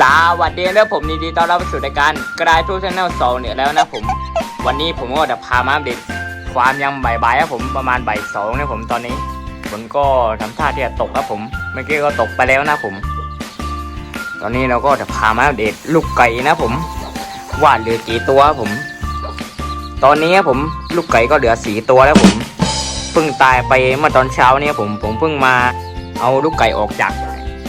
สวัสดีนะผมยินดีต้อนรับสู่รายการกระดาษทูชแนลสองเนี่ยแล้วนะผม วันนี้ผมก็จะพามาอัปเดตความยังบ่ายๆครับผมประมาณบ่ายสองนะผมตอนนี้ฝนก็ทำท่าที่จะตกครับผมเมื่อกี้ก็ตกไปแล้วนะผม ตอนนี้เราก็จะพามาอัปเดตลูกไก่นะผมว่าเหลือกี่ตัวผม ตอนนี้ผมลูกไก่ก็เหลือสีตัวแล้วผมเพิ่งตายไปเมื่อตอนเช้าเนี่ยผมผมเพิ่งมาเอาลูกไก่ออกจาก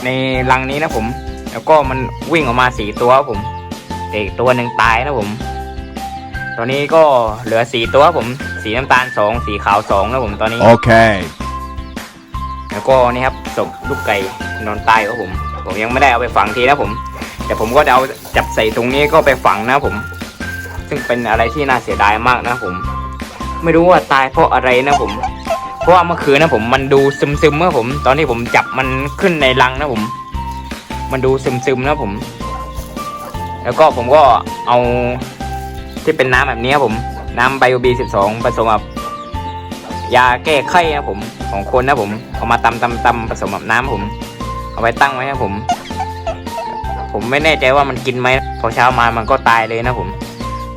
ในรังนี้นะผม แล้วก็มันวิ่งออกมาสีตัวครับผมแต่อีกตัวหนึ่งตายนะผม ตอนนี้ก็เหลือสีตัวครับผม สีน้ำตาลสองสีขาวสองนะผมตอนนี้ Okay. แล้วก็นี่ครับศพลูกไก่นอนตายครับผม ผมยังไม่ได้เอาไปฝังทีนะผม แต่ผมก็จะเอาจับใส่ตรงนี้ก็ไปฝังนะผม ซึ่งเป็นอะไรที่น่าเสียดายมากนะผม ไม่รู้ว่าตายเพราะอะไรนะผม เพราะว่าเมื่อคืนนะผมมันดูซึมซึมๆนะผม ตอนที่ผมจับมันขึ้นในรังนะผม มันดูซึมซึมๆนะผม แล้วก็ผมก็เอาที่เป็นน้ำแบบนี้ครับผม น้ำไบโอบีสิบสองผสมกับยาแก้ไข้นะผมของคนนะผมเอามาตำตำตำผสมกับน้ำผม เอาไว้ตั้งไว้นะผม ผมไม่แน่ใจว่ามันกินไหมพอเช้ามามันก็ตายเลยนะผม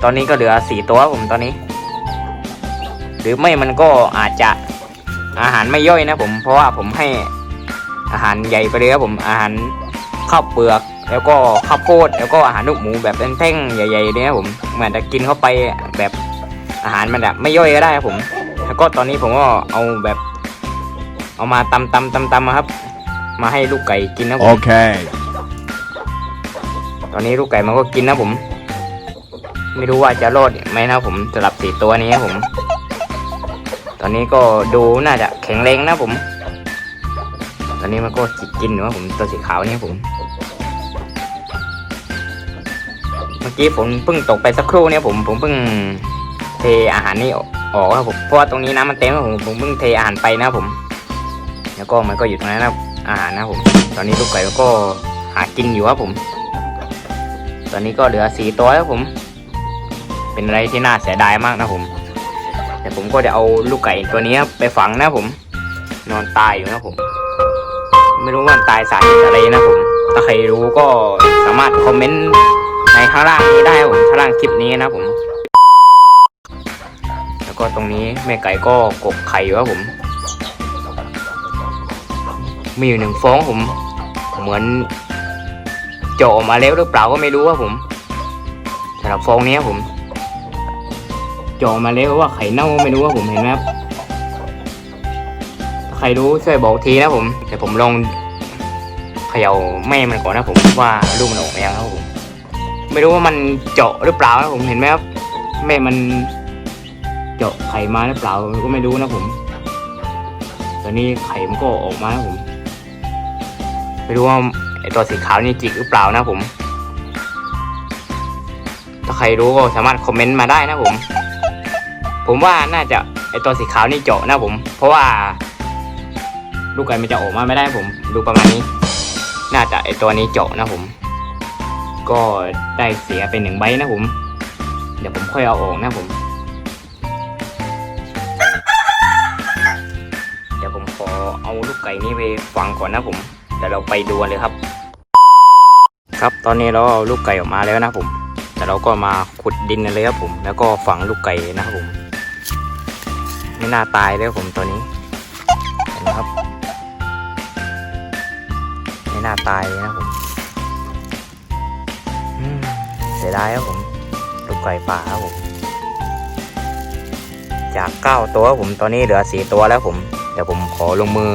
ตอนนี้ก็เหลือสี่ตัวผมตอนนี้ หรือไม่มันก็อาจจะอาหารไม่ย่อยนะผม เพราะว่าผมให้อาหารใหญ่ไปเลยครับผมอาหาร ข้าวเปลือก แล้วก็ข้าวโพดแล้วก็อาหารลูกหมูแบบแท่งๆใหญ่ๆเนี่ยครับผมเหมือนจะกินเข้าไปแบบอาหารมันแบบไม่ย่อยก็ได้ครับผม แล้วก็ตอนนี้ผมก็เอาแบบ เอามาตำตำตำตำมาครับ มาให้ลูกไก่กินนะผม Okay. ตอนนี้ลูกไก่มันก็กินนะผม ไม่รู้ว่าจะรอดไหมนะผมสำหรับสี่ตัวนี้ครับผม ตอนนี้ก็ดูน่าจะแข็งแรงนะผมต อนนี้มันก็จิกกินอยู่นะผมตัวสีขาวนี่ผม เมื่อกี้ผมเพิ่งตกไปสักครู่เนี่ยผมผมเพิ่งเทอาหารนี่ออกครับผมเพราะว่าตรงนี้น้ำมันเต็มครับผมผมเพิ่งเทอาหารไปนะผม แล้วก็มันก็อยู่ตรงนั้นนะอาหารนะผม ตอนนี้ลูกไก่มันก็หากินอยู่ครับผม ตอนนี้ก็เหลือสีตัวแล้วผม เป็นอะไรที่น่าเสียดายมากนะผม แต่ผมก็จะเอาลูกไก่ตัวนี้ไปฝังนะผม นอนตายอยู่นะผม ไม่รู้ว่ามันตายสาเหตุอะไรนะผมถ้าใครรู้ก็สามารถคอมเมนต์ในข้างล่างนี้ได้ผมข้างล่างคลิปนี้นะผม แล้วก็ตรงนี้แม่ไก่ก็กกไข่อยู่ครับผม มีอยู่หนึ่งฟองผม เหมือนเจาะมาแล้วหรือเปล่าก็ไม่รู้ครับผมสำหรับฟองนี้ผมเจาะมาแล้วว่าไข่เน่าไม่รู้ว่าผมเห็นไหมครับ ใครรู้ช่วยบอกทีนะผมแต่ผมลองเขย่าแม่มันก่อนนะผมว่าลูกมันออกมายังครับผม ไม่รู้ว่ามันเจาะหรือเปล่านะผมเห็นไหมครับแม่มันเจาะไข่มาหรือเปล่าก็ไม่รู้นะผมตอนนี้ไข่มันก็ออกมานะผม ไม่รู้ว่าไอตัวสีขาวนี่จิกหรือเปล่านะผม ถ้าใครรู้ก็สามารถคอมเมนต์มาได้นะผม ผมว่าน่าจะไอตัวสีขาวนี่เจาะนะผม เพราะว่า ลูกไก่มันจะออกมาไม่ได้ผมดูประมาณนี้ น่าจะไอตัวนี้เจาะนะผม ก็ได้เสียไปหนึ่งใบนะผม เดี๋ยวผมค่อยเอาออกนะผม เดี๋ยวผมขอเอาลูกไก่นี้ไปฝังก่อนนะผมเดี๋ยวเราไปดูเลยครับ ครับตอนนี้เราเอาลูกไก่ออกมาแล้วนะผมแต่เราก็มาขุดดินกันเลยครับผม แล้วก็ฝังลูกไก่นะครับผม ไม่น่าตายเลยครับผมตัวนี้เห็นไหมครับ น่าตายเลยนะผมเสียดายครับผมลูกไก่ป่าครับผม จากเก้าตัวผมตอนนี้เหลือสี่ตัวแล้วผม เดี๋ยวผมขอลงมือ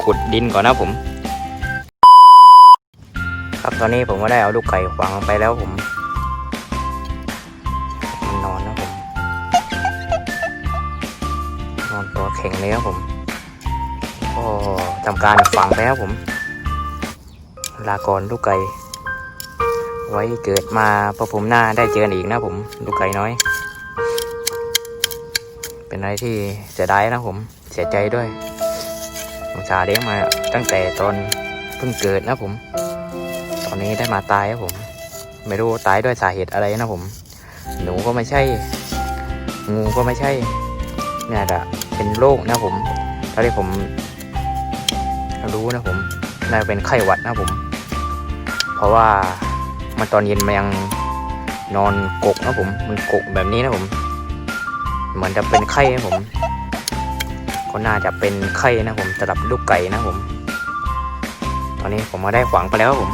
ขุดดินก่อนนะผม ครับตอนนี้ผมก็ได้เอาลูกไก่วางไปแล้วผมมันนอนนะผมนอนตัวแข็งเลยครับผมก็ทำการฝังไปครับผม ลาก่อนลูกไก่ ไว้เกิดมาพอผมหน้าได้เจอกันอีกนะผมลูกไก่น้อย เป็นอะไรที่เสียดายนะผมเสียใจด้วยผมชาเลี้ยงมาตั้งแต่ตอนเพิ่งเกิดนะผม ตอนนี้ได้มาตายครับผม ไม่รู้ตายด้วยสาเหตุอะไรนะผม หนูก็ไม่ใช่ งูก็ไม่ใช่เนี่ยจะเป็นโรคนะผมเท่าที่ผมรู้นะผมน่าจะเป็นไข้หวัดนะผม เพราะว่ามาตอนเย็นมายังนอนกกนะผมมันกกแบบนี้นะผม เหมือนจะเป็นไข้นะผม ก็น่าจะเป็นไข้นะผมสำหรับลูกไก่นะผม ตอนนี้ผมมาได้ขวางไปแล้วผม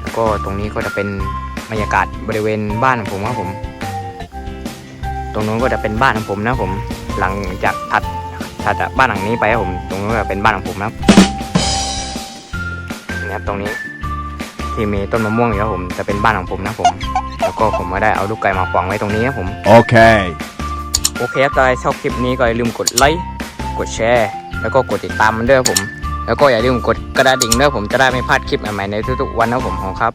แล้วก็ตรงนี้ก็จะเป็นบรรยากาศบริเวณบ้านของผมครับผม ตรงนู้นก็จะเป็นบ้านของผมนะผม หลังจากถัดถัดจากบ้านหลังนี้ไปครับผม ตรงนู้นก็เป็นบ้านของผมนะครับ ครับตรงนี้ที่มีต้นมะม่วงอยู่ครับผมจะเป็นบ้านของผมนะผม แล้วก็ผมก็ได้เอาลูกไก่มาขวางไว้ตรงนี้ครับผม Okay. โอเคครับถ้าใครชอบคลิปนี้ก็อย่าลืมกดไลค์กดแชร์แล้วก็กดติดตามมันด้วยครับผม แล้วก็อย่าลืมกดกระดิ่งด้วยผมจะได้ไม่พลาดคลิปใหม่ๆในทุกๆวันนะครับผมขอบคุณครับ